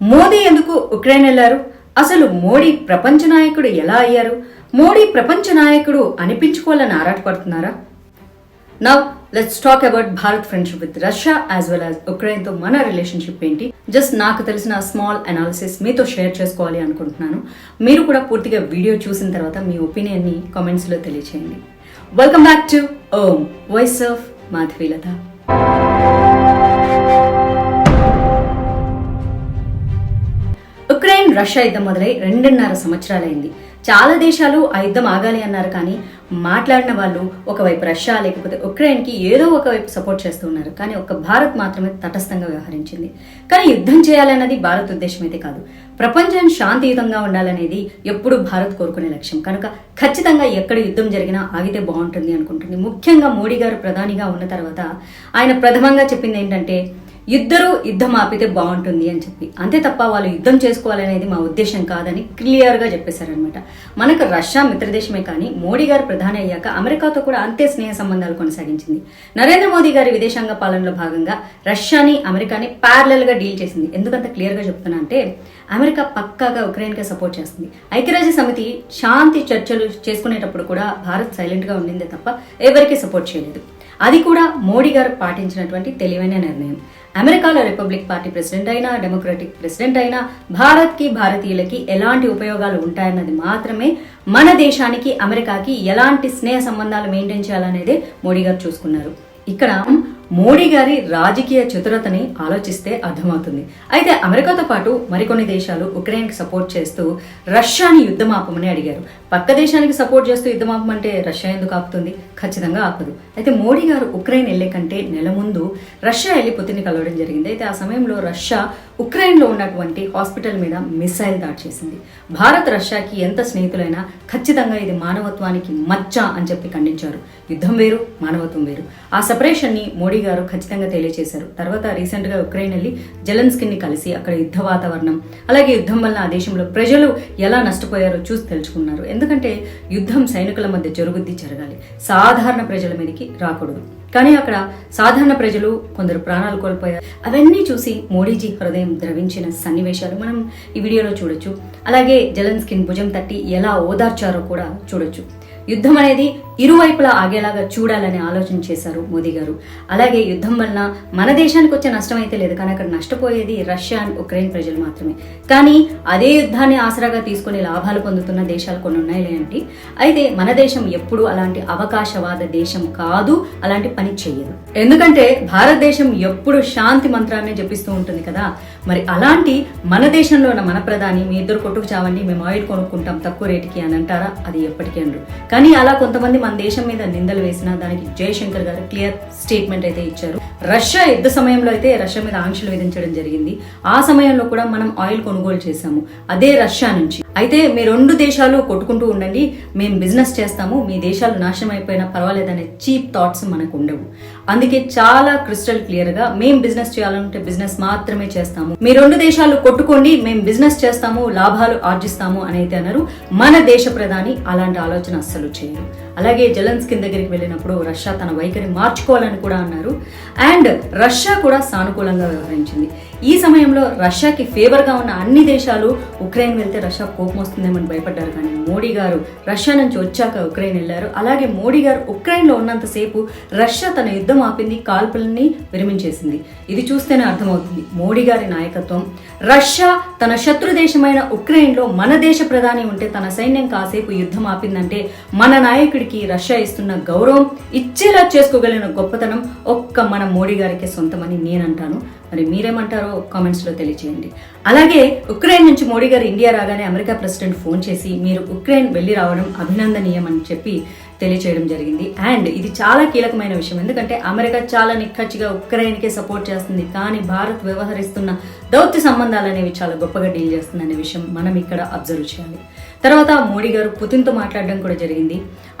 మోదీ ఎందుకు ఉక్రెయిన్ వెళ్ళారు అసలు మోడీ ప్రపంచ నాయకుడు ఎలా అయ్యారు? మోడీ ప్రపంచ నాయకుడు అనిపించుకోవాలని ఆరాటపడుతున్నారా? Now let's talk about Bharat friendship with Russia as well as ఉక్రెయిన్తో మన రిలేషన్షిప్ ఏంటి? జస్ట్ నాకు తెలిసిన స్మాల్ అనాలిసిస్ మీతో షేర్ చేసుకోవాలి అనుకుంటున్నాను. మీరు కూడా పూర్తిగా వీడియో చూసిన తర్వాత మీ ఒపీనియన్ని కామెంట్స్లో తెలియచేయండి. Welcome back to Om voice of Madhavilatha Russia యుద్ధం మొదలై రెండున్నర సంవత్సరాలైంది. చాలా దేశాలు ఆ యుద్ధం ఆగాలి అన్నారు కానీ మాట్లాడిన వాళ్ళు ఒకవైపు రష్యా లేకపోతే ఉక్రెయిన్కి ఏదో ఒకవైపు సపోర్ట్ చేస్తూ ఉన్నారు కానీ ఒక భారత్ మాత్రమే తటస్థంగా వ్యవహరించింది. కానీ యుద్ధం చేయాలన్నది భారత్ ఉద్దేశం అయితే కాదు. ప్రపంచం శాంతియుతంగా ఉండాలనేది ఎప్పుడు భారత్ కోరుకునే లక్ష్యం. కనుక ఖచ్చితంగా ఎక్కడ యుద్ధం జరిగినా ఆగితే బాగుంటుంది అనుకుంటుంది. ముఖ్యంగా మోడీ గారు ప్రధానిగా ఉన్న తర్వాత ఆయన ప్రథమంగా చెప్పింది ఏంటంటే ఇద్దరు యుద్ధం ఆపితే బాగుంటుంది అని చెప్పి. అంతే తప్ప వాళ్ళు యుద్ధం చేసుకోవాలనేది మా ఉద్దేశం కాదని క్లియర్గా చెప్పేశారనమాట మనకు రష్యా మిత్రదేశమే కానీ మోడీ గారు ప్రధాని అయ్యాక అమెరికాతో కూడా అంతే స్నేహ సంబంధాలు కొనసాగించింది. నరేంద్ర మోదీ గారి విదేశాంగ పాలనలో భాగంగా రష్యాని అమెరికాని ప్యారలల్గా డీల్ చేసింది. ఎందుకంత క్లియర్గా చెప్తున్నా అంటే అమెరికా పక్కాగా ఉక్రెయిన్కి సపోర్ట్ చేస్తుంది. ఐక్యరాజ్య సమితి శాంతి చర్చలు చేసుకునేటప్పుడు కూడా భారత్ సైలెంట్గా ఉండిందే తప్ప ఎవరికీ సపోర్ట్ చేయలేదు. అది కూడా మోడీ గారు పాటించినటువంటి తెలివైన నిర్ణయం. అమెరికాలో రిపబ్లిక్ పార్టీ ప్రెసిడెంట్ అయినా డెమోక్రటిక్ ప్రెసిడెంట్ అయినా భారత్కి భారతీయులకి ఎలాంటి ఉపయోగాలు ఉంటాయన్నది మాత్రమే మన దేశానికి అమెరికాకి ఎలాంటి స్నేహ సంబంధాలు మెయింటైన్ చేయాలనేదే మోడీ గారు చూసుకున్నారు. ఇక్కడ మోడీ గారి రాజకీయ చతురతని ఆలోచిస్తే అర్థమవుతుంది. అయితే అమెరికాతో పాటు మరికొన్ని దేశాలు ఉక్రెయిన్కి సపోర్ట్ చేస్తూ రష్యాని యుద్ధం ఆపమని అడిగారు. పక్క దేశానికి సపోర్ట్ చేస్తూ యుద్ధం ఆపమంటే రష్యా ఎందుకు ఆపుతుంది? ఖచ్చితంగా ఆపదు. అయితే మోడీ గారు ఉక్రెయిన్ వెళ్ళే కంటే నెల ముందు రష్యా వెళ్ళి పుతిని కలవడం జరిగింది. అయితే ఆ సమయంలో రష్యా ఉక్రెయిన్లో ఉన్నటువంటి హాస్పిటల్ మీద మిసైల్ దాడి చేసింది. భారత్ రష్యాకి ఎంత స్నేహితులైనా ఖచ్చితంగా ఇది మానవత్వానికి మచ్చ అని చెప్పి ఖండించారు. యుద్ధం వేరు మానవత్వం వేరు. ఆ సెపరేషన్ని మోడీ గారు ఖచ్చితంగా తెలియజేశారు తర్వాత రీసెంట్గా ఉక్రెయిన్ వెళ్ళి జెలెన్స్కిన్ని కలిసి అక్కడ యుద్ధ వాతావరణం అలాగే యుద్ధం వల్ల ఆ దేశంలో ప్రజలు ఎలా నష్టపోయారో చూసి తెలుసుకున్నారు. ఎందుకంటే యుద్ధం సైనికుల మధ్య జరుగుద్ది జరగాలి. సాధారణ ప్రజల మీదకి రాకూడదు. కానీ అక్కడ సాధారణ ప్రజలు కొందరు ప్రాణాలు కోల్పోయారు. అవన్నీ చూసి మోడీజీ హృదయం ద్రవించిన సన్నివేశాలు మనం ఈ వీడియోలో చూడొచ్చు. అలాగే జలన్స్కిన్ భుజం తట్టి ఎలా ఓదార్చారో కూడా చూడొచ్చు. యుద్ధం అనేది ఇరువైపులా ఆగేలాగా చూడాలని ఆలోచన చేశారు మోదీ గారు. అలాగే యుద్ధం వలన మన దేశానికి వచ్చే నష్టం అయితే లేదు కానీ అక్కడ నష్టపోయేది రష్యా అండ్ ఉక్రెయిన్ ప్రజలు మాత్రమే. కానీ అదే యుద్ధాన్ని ఆసరాగా తీసుకుని లాభాలు పొందుతున్న దేశాలు కొన్ని ఉన్నాయి ఏంటి అయితే మన దేశం ఎప్పుడు అలాంటి అవకాశవాద దేశం కాదు అలాంటి పని చేయదు ఎందుకంటే భారతదేశం ఎప్పుడు శాంతి మంత్రాన్ని జపిస్తూ ఉంటుంది కదా. మరి అలాంటి మన దేశంలో ఉన్న మన ప్రధాని మీ ఇద్దరు కొట్టుకు చావండి మేము ఆయిల్ కొనుక్కుంటాం తక్కువ రేటుకి అని అంటారా? అది ఎప్పటికీ అనరు. కానీ అలా కొంతమంది మన దేశం మీద నిందలు వేసినా దానికి జయశంకర్ గారు క్లియర్ స్టేట్మెంట్ అయితే ఇచ్చారు. రష్యా యుద్ధ సమయంలో అయితే రష్యా మీద ఆంక్షలు విధించడం జరిగింది. ఆ సమయంలో కూడా మనం ఆయిల్ కొనుగోలు చేశాము. అదే రష్యా నుంచి. అయితే మీ రెండు దేశాలు కొట్టుకుంటూ ఉండండి మేము బిజినెస్ చేస్తాము మీ దేశాలు నాశనం అయిపోయినా పర్వాలేదనే చీప్ థాట్స్ మనకు ఉండవు. అందుకే చాలా క్రిస్టల్ క్లియర్గా మేము బిజినెస్ చేయాలంటే బిజినెస్ మాత్రమే చేస్తాము. మీ రెండు దేశాలు కొట్టుకోండి మేము బిజినెస్ చేస్తాము లాభాలు ఆర్జిస్తాము అని అయితే అన్నారు మన దేశ ప్రధాని అలాంటి ఆలోచన అస్సలు చేయరు. అలాగే జలన్స్కిన్ దగ్గరికి వెళ్ళినప్పుడు రష్యా తన వైఖరి మార్చుకోవాలని కూడా అన్నారు. అండ్ రష్యా కూడా సానుకూలంగా వ్యవహరించింది. ఈ సమయంలో రష్యాకి ఫేవర్గా ఉన్న అన్ని దేశాలు ఉక్రెయిన్ వెళ్తే రష్యా కోపం వస్తుందేమని భయపడ్డారు. కానీ మోడీ గారు రష్యా నుంచి వచ్చాక ఉక్రెయిన్ వెళ్ళారు. అలాగే మోడీ గారు ఉక్రెయిన్లో ఉన్నంతసేపు రష్యా తన యుద్ధం ఆపింది కాల్పుల్ని విరమించేసింది. ఇది చూస్తేనే అర్థమవుతుంది మోడీ గారి నాయకత్వం. రష్యా తన శత్రు దేశమైన ఉక్రెయిన్లో మన దేశ ప్రధాని ఉంటే తన సైన్యం కాసేపు యుద్ధం ఆపిందంటే మన నాయకుడికి రష్యా ఇస్తున్న గౌరవం ఇచ్చేలా చేసుకోగలిగిన గొప్పతనం ఒక్క మన మోడీ గారికే సొంతమని నేనంటాను. మరి మీరేమంటారో కామెంట్స్లో తెలియజేయండి అలాగే ఉక్రెయిన్ నుంచి మోడీ గారు ఇండియా రాగానే అమెరికా ప్రెసిడెంట్ ఫోన్ చేసి మీరు ఉక్రెయిన్ వెళ్ళి రావడం అభినందనీయం అని చెప్పి తెలియచేయడం జరిగింది. అండ్ ఇది చాలా కీలకమైన విషయం. ఎందుకంటే అమెరికా చాలా నిక్కచ్చిగా ఉక్రెయిన్కే సపోర్ట్ చేస్తుంది. కానీ భారత్ వ్యవహరిస్తున్న దౌత్య సంబంధాలు అనేవి చాలా గొప్పగా డీల్ చేస్తుంది అనే విషయం మనం ఇక్కడ అబ్జర్వ్ చేయాలి. తర్వాత మోడీ గారు పుతిన్తో మాట్లాడడం కూడా జరిగింది.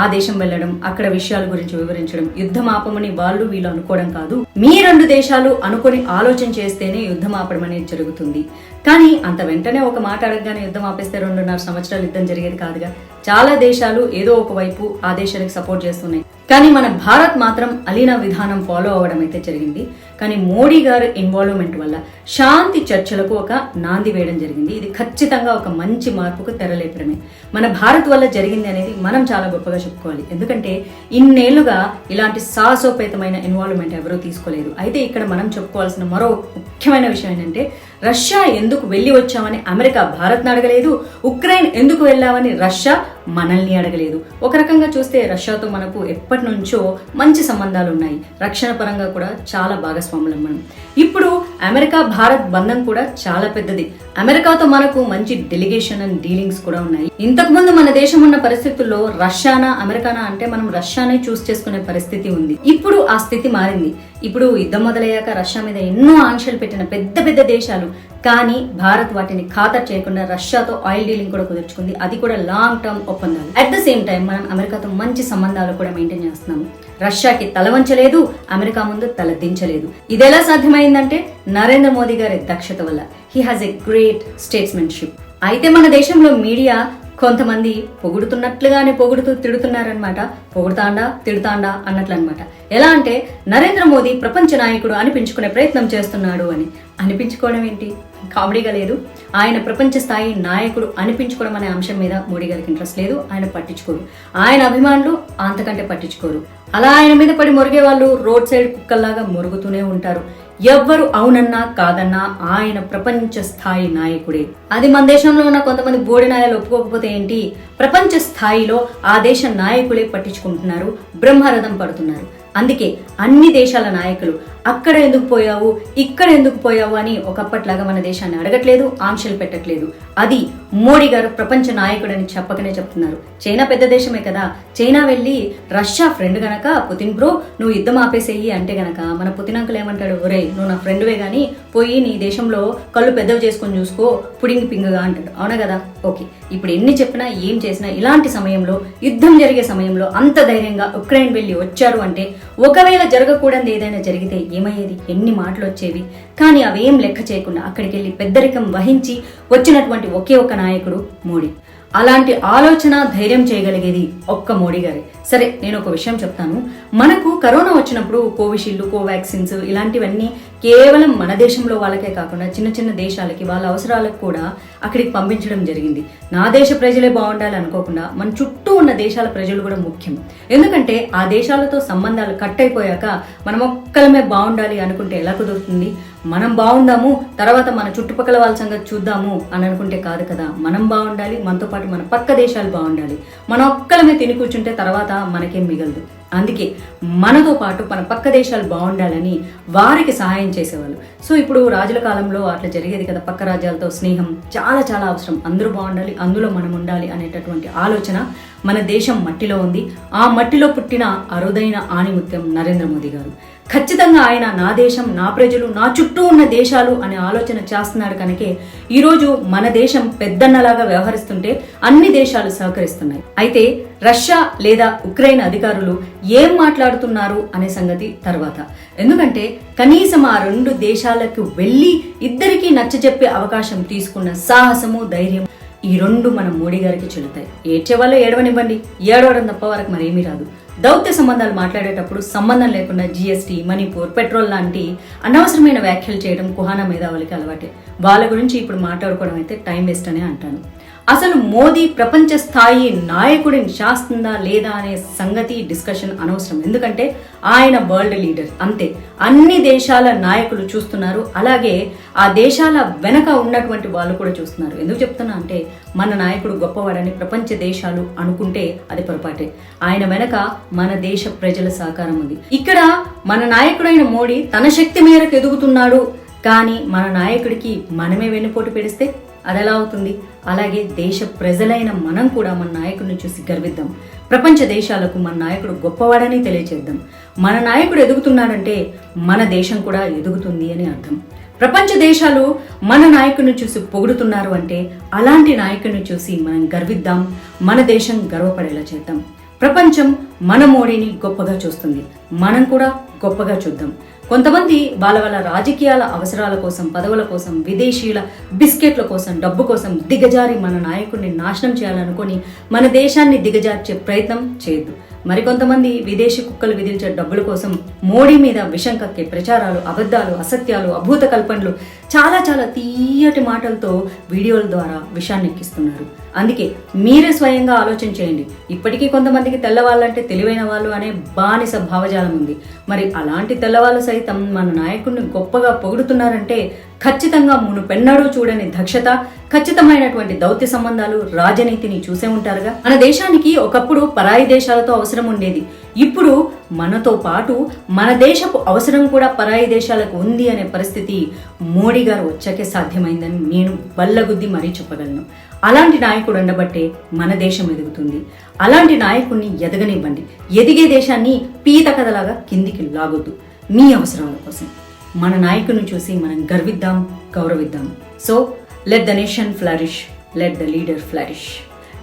ఆ దేశం వెళ్ళడం అక్కడ విషయాల గురించి వివరించడం యుద్ధం ఆపమని వాళ్ళు వీళ్ళు అనుకోవడం కాదు. మీ రెండు దేశాలు అనుకొని ఆలోచన చేస్తేనే యుద్ధం ఆపడం అనేది జరుగుతుంది. కానీ అంత వెంటనే ఒక మాట అడగగానే యుద్ధం ఆపేస్తే రెండున్నర సంవత్సరాలు యుద్ధం జరిగేది కాదుగా. చాలా దేశాలు ఏదో ఒక వైపు ఆ దేశానికి సపోర్ట్ చేస్తున్నాయి. కానీ మన భారత్ మాత్రం అలీనా విధానం ఫాలో అవ్వడం అయితే జరిగింది. కానీ మోడీ గారు ఇన్వాల్వ్మెంట్ వల్ల శాంతి చర్చలకు ఒక నాంది వేయడం జరిగింది. ఇది ఖచ్చితంగా ఒక మంచి మార్పుకు తెరలేపడమే. మన భారత్ వల్ల జరిగింది అనేది మనం చాలా గొప్పగా చెప్పుకోవాలి. ఎందుకంటే ఇన్నేళ్ళుగా ఇలాంటి సాహసోపేతమైన ఇన్వాల్వ్మెంట్ ఎవరూ తీసుకోలేదు. అయితే ఇక్కడ మనం చెప్పుకోవాల్సిన మరో ముఖ్యమైన విషయం ఏంటంటే రష్యా ఎందుకు వెళ్ళి వచ్చామని అమెరికా భారత్ను అడగలేదు ఉక్రెయిన్ ఎందుకు వెళ్ళామని రష్యా మనల్ని అడగలేదు. ఒక రకంగా చూస్తే రష్యాతో మనకు ఎప్పటి నుంచో మంచి సంబంధాలు ఉన్నాయి. రక్షణ పరంగా కూడా చాలా భాగస్వాములం మనం. ఇప్పుడు అమెరికా భారత్ బంధం కూడా చాలా పెద్దది. అమెరికాతో మనకు మంచి డెలిగేషన్ అండ్ డీలింగ్స్ కూడా ఉన్నాయి. ఇంతకు ముందు మన దేశం ఉన్న పరిస్థితుల్లో రష్యానా అమెరికానా అంటే మనం రష్యానే చూస్ చేసుకునే పరిస్థితి ఉంది. ఇప్పుడు ఆ స్థితి మారింది. ఇప్పుడు యుద్ధం మొదలయ్యాక రష్యా మీద ఎన్నో ఆంక్షలు పెట్టిన పెద్ద పెద్ద దేశాలు కానీ భారత్ వాటిని ఖాతా చేయకుండా రష్యాతో ఆయిల్ డీలింగ్ కూడా కుదుర్చుకుంది. అది కూడా లాంగ్ టర్మ్ ఒప్పందాలు. అట్ ద సేమ్ టైం మనం అమెరికాతో మంచి సంబంధాలు కూడా మెయింటైన్ చేస్తున్నాము. రష్యాకి తల వంచలేదు అమెరికా ముందు తల దించలేదు. ఇది ఎలా సాధ్యమైందంటే నరేంద్ర మోదీ గారి దక్షత వల్ల. He has a great statesmanship అయితే మన దేశంలో మీడియా కొంతమంది పొగుడుతున్నట్లుగానే పొగుడుతూ తిడుతున్నారనమాట పొగుడుతాండా తిడుతాండా అన్నట్లు అనమాట ఎలా అంటే నరేంద్ర మోదీ ప్రపంచ నాయకుడు అనిపించుకునే ప్రయత్నం చేస్తున్నాడు అని. అనిపించుకోవడం ఏంటి? కామెడీగా లేదు. ఆయన ప్రపంచ స్థాయి నాయకుడు అనిపించుకోవడం అనే అంశం మీద మోడీ గారికి ఇంట్రెస్ట్ లేదు. ఆయన పట్టించుకోరు. ఆయన అభిమానులు అంతకంటే పట్టించుకోరు. అలా ఆయన మీద పడి మొరిగే వాళ్ళు రోడ్ సైడ్ కుక్కల్లాగా మొరుగుతూనే ఉంటారు. ఎవ్వరు అవునన్నా కాదన్నా ఆయన ప్రపంచ స్థాయి నాయకుడే. అది మన దేశంలో ఉన్న కొంతమంది బోడి నాయలు ఒప్పుకోకపోతే ఏంటి? ప్రపంచ స్థాయిలో ఆ దేశ నాయకులే పట్టించుకుంటున్నారు బ్రహ్మరథం పడుతున్నారు. అందుకే అన్ని దేశాల నాయకులు అక్కడ ఎందుకు పోయావు? ఇక్కడ ఎందుకు పోయావు? అని ఒకప్పట్లాగా మన దేశాన్ని అడగట్లేదు ఆంక్షలు పెట్టట్లేదు. అది మోడీ గారు ప్రపంచ నాయకుడని చెప్పకనే చెప్తున్నారు. చైనా పెద్ద దేశమే కదా. చైనా వెళ్ళి రష్యా ఫ్రెండ్ గనక పుతిన్ బ్రో నువ్వు యుద్ధం ఆపేసేయి అంటే గనక మన పుతిన్ అంకులు ఏమంటాడు ఒరే నువ్వు నా ఫ్రెండ్వే గానీ పోయి నీ దేశంలో కళ్ళు పెద్దవి చేసుకొని చూసుకో పుడింగ్ పింగగా అంటాడు. అవునా కదా? ఓకే. ఇప్పుడు ఎన్ని చెప్పినా ఏం చేసినా ఇలాంటి సమయంలో యుద్ధం జరిగే సమయంలో అంత ధైర్యంగా ఉక్రెయిన్ వెళ్ళి వచ్చారు అంటే ఒకవేళ జరగకూడదు ఏదైనా జరిగితే ఏమయ్యేది? ఎన్ని మాటలు వచ్చేవి కానీ అవేం లెక్క చేయకుండా అక్కడికి వెళ్ళి పెద్దరికం వహించి వచ్చినటువంటి ఒకే ఒక నాయకుడు మోడీ. అలాంటి ఆలోచన ధైర్యం చేయగలిగేది ఒక్క మోడీ గారే. సరే నేను ఒక విషయం చెప్తాను. మనకు కరోనా వచ్చినప్పుడు కోవిషీల్డ్ కోవాక్సిన్స్ ఇలాంటివన్నీ కేవలం మన దేశంలో వాళ్ళకే కాకుండా చిన్న చిన్న దేశాలకి వాళ్ళ అవసరాలకు కూడా అక్కడికి పంపించడం జరిగింది. నా దేశ ప్రజలే బాగుండాలి అనుకోకుండా మన చుట్టూ ఉన్న దేశాల ప్రజలు కూడా ముఖ్యం. ఎందుకంటే ఆ దేశాలతో సంబంధాలు కట్ అయిపోయాక మనం ఒక్కలమే బాగుండాలి అనుకుంటే ఎలా కుదురుతుంది? మనం బాగుందాము తర్వాత మన చుట్టుపక్కల వాళ్ళ సంగతి చూద్దాము అని అనుకుంటే కాదు కదా. మనం బాగుండాలి మనతో పాటు మన పక్క దేశాలు బాగుండాలి. మన ఒక్కలమే తిని కూర్చుంటే తర్వాత మనకేం మిగలదు. అందుకే మనతో పాటు మన పక్క దేశాలు బాగుండాలని వారికి సహాయం చేసేవాళ్ళు. సో ఇప్పుడు రాజుల కాలంలో అట్లా జరిగేది కదా పక్క రాజ్యాలతో స్నేహం చాలా చాలా అవసరం. అందరూ బాగుండాలి అందులో మనం ఉండాలి అనేటటువంటి ఆలోచన మన దేశం మట్టిలో ఉంది. ఆ మట్టిలో పుట్టిన అరుదైన ఆణిముత్యం నరేంద్ర మోదీ గారు. ఖచ్చితంగా ఆయన నా దేశం నా ప్రజలు నా చుట్టూ ఉన్న దేశాలు అనే ఆలోచన చేస్తున్నాడు కనుకే ఈరోజు మన దేశం పెద్దన్నలాగా వ్యవహరిస్తుంటే అన్ని దేశాలు సహకరిస్తున్నాయి. అయితే రష్యా లేదా ఉక్రెయిన్ అధికారులు ఏం మాట్లాడుతున్నారు అనే సంగతి తర్వాత. ఎందుకంటే కనీసం ఆ రెండు దేశాలకు వెళ్ళి ఇద్దరికీ నచ్చజెప్పే అవకాశం తీసుకున్న సాహసము ధైర్యం ఈ రెండు మన మోడీ గారికి చెల్లుతాయి. ఏడ్చే వాళ్ళు ఏడవనివ్వండి. ఏడవడం తప్ప వరకు మరేమీ రాదు. దౌత్య సంబంధాలు మాట్లాడేటప్పుడు సంబంధం లేకుండా జీఎస్టీ మణిపూర్ పెట్రోల్ లాంటి అనవసరమైన వ్యాఖ్యలు చేయడం కుహానా మేధావులకి అలవాటే. వాళ్ళ గురించి ఇప్పుడు మాట్లాడుకోవడం అయితే టైం వేస్ట్ అనే అంటాను. అసలు మోదీ ప్రపంచ స్థాయి నాయకుడిని శాస్తుందా లేదా అనే సంగతి డిస్కషన్ అనవసరం. ఎందుకంటే ఆయన వరల్డ్ లీడర్. అంతే. అన్ని దేశాల నాయకులు చూస్తున్నారు. అలాగే ఆ దేశాల వెనక ఉన్నటువంటి వాళ్ళు కూడా చూస్తున్నారు. ఎందుకు చెప్తున్నా అంటే మన నాయకుడు గొప్పవాడని ప్రపంచ దేశాలు అనుకుంటే అది పొరపాటే. ఆయన వెనక మన దేశ ప్రజల సహకారం ఉంది. ఇక్కడ మన నాయకుడైన మోడీ తన శక్తి మేరకు ఎదుగుతున్నాడు. కానీ మన నాయకుడికి మనమే వెన్నుపోటు పెడిస్తే అది ఎలా అవుతుంది? అలాగే దేశ ప్రజలైన మనం కూడా మన నాయకుడిని చూసి గర్విద్దాం. ప్రపంచ దేశాలకు మన నాయకుడు గొప్పవాడని తెలియచేద్దాం. మన నాయకుడు ఎదుగుతున్నాడంటే మన దేశం కూడా ఎదుగుతుంది అని అర్థం. ప్రపంచ దేశాలు మన నాయకుడిని చూసి పొగుడుతున్నారు అంటే అలాంటి నాయకుడిని చూసి మనం గర్విద్దాం. మన దేశం గర్వపడేలా చేద్దాం. ప్రపంచం మన మోడీని గొప్పగా చూస్తుంది. మనం కూడా గొప్పగా చూద్దాం. కొంతమంది వాళ్ళ వాళ్ళ రాజకీయాల అవసరాల కోసం పదవుల కోసం విదేశీయుల బిస్కెట్ల కోసం డబ్బు కోసం దిగజారి మన నాయకుడిని నాశనం చేయాలనుకొని మన దేశాన్ని దిగజార్చే ప్రయత్నం చేయొద్దు. మరికొంతమంది విదేశీ కుక్కలు విధించే డబ్బుల కోసం మోడీ మీద విషం కక్కే ప్రచారాలు అబద్ధాలు అసత్యాలు అభూత కల్పనలు చాలా చాలా తీయటి మాటలతో వీడియోల ద్వారా విషాన్ని ఎక్కిస్తున్నారు అందుకే మీరే స్వయంగా ఆలోచన చేయండి. ఇప్పటికీ కొంతమందికి తెల్లవాళ్ళంటే తెలివైన వాళ్ళు అనే బానిస భావజాలం ఉంది. మరి అలాంటి తెల్లవాళ్ళు సైతం మన నాయకుడిని గొప్పగా పొగుడుతున్నారంటే ఖచ్చితంగా మునుపెన్నడూ చూడని దక్షత ఖచ్చితమైనటువంటి దౌత్య సంబంధాలు రాజనీతిని చూసే ఉంటారుగా. మన దేశానికి ఒకప్పుడు పరాయి దేశాలతో అవసరం ఉండేది. ఇప్పుడు మనతో పాటు మన దేశపు అవసరం కూడా పరాయి దేశాలకు ఉంది అనే పరిస్థితి మోడీ గారు వచ్చాకే సాధ్యమైందని నేను బల్లగుద్ది మరీ చెప్పగలను. అలాంటి నాయకుడు ఉండబట్టే మన దేశం ఎదుగుతుంది. అలాంటి నాయకుడిని ఎదగనివ్వండి. ఎదిగే దేశాన్ని పీత కథలాగా కిందికి లాగొద్దు. మీ అవసరాల కోసం. మన నాయకుని చూసి మనం గర్విద్దాం గౌరవిద్దాం. So let the nation flourish let the leader flourish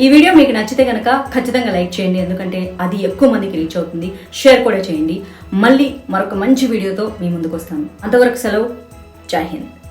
ఈ వీడియో మీకు నచ్చితే కనుక ఖచ్చితంగా లైక్ చేయండి ఎందుకంటే అది ఎక్కువ మందికి రీచ్ అవుతుంది. షేర్ కూడా చేయండి. మళ్ళీ మరొక మంచి వీడియోతో మీ ముందుకు వస్తాను. అంతవరకు సెలవు. జై హింద్.